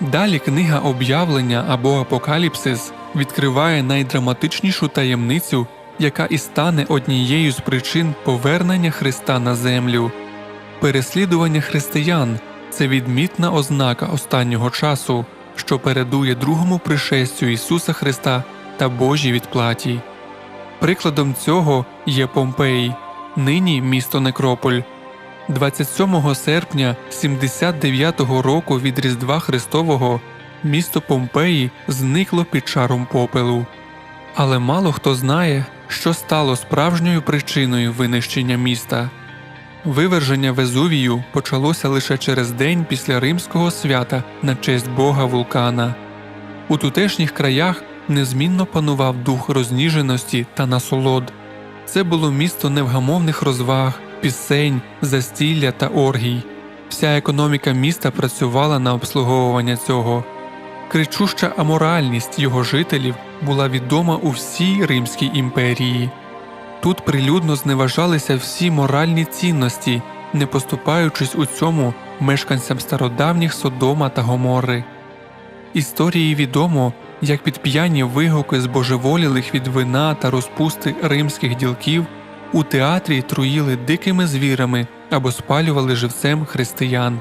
Далі книга об'явлення або Апокаліпсис відкриває найдраматичнішу таємницю, яка і стане однією з причин повернення Христа на землю. Переслідування християн це відмітна ознака останнього часу, що передує другому пришестю Ісуса Христа та Божій відплаті. Прикладом цього є Помпеї, нині місто Некрополь. 27 серпня 79-го року від Різдва Христового місто Помпеї зникло під шаром попелу. Але мало хто знає, що стало справжньою причиною винищення міста. Виверження Везувію почалося лише через день після римського свята на честь бога вулкана. У тутешніх краях незмінно панував дух розніженості та насолод. Це було місто невгамовних розваг, пісень, застілля та оргій. Вся економіка міста працювала на обслуговування цього. Кричуща аморальність його жителів була відома у всій Римській імперії. Тут прилюдно зневажалися всі моральні цінності, не поступаючись у цьому мешканцям стародавніх Содома та Гомори. Історії відомо, як під п'яні вигуки збожеволілих від вина та розпусти римських ділків у театрі труїли дикими звірами або спалювали живцем християн.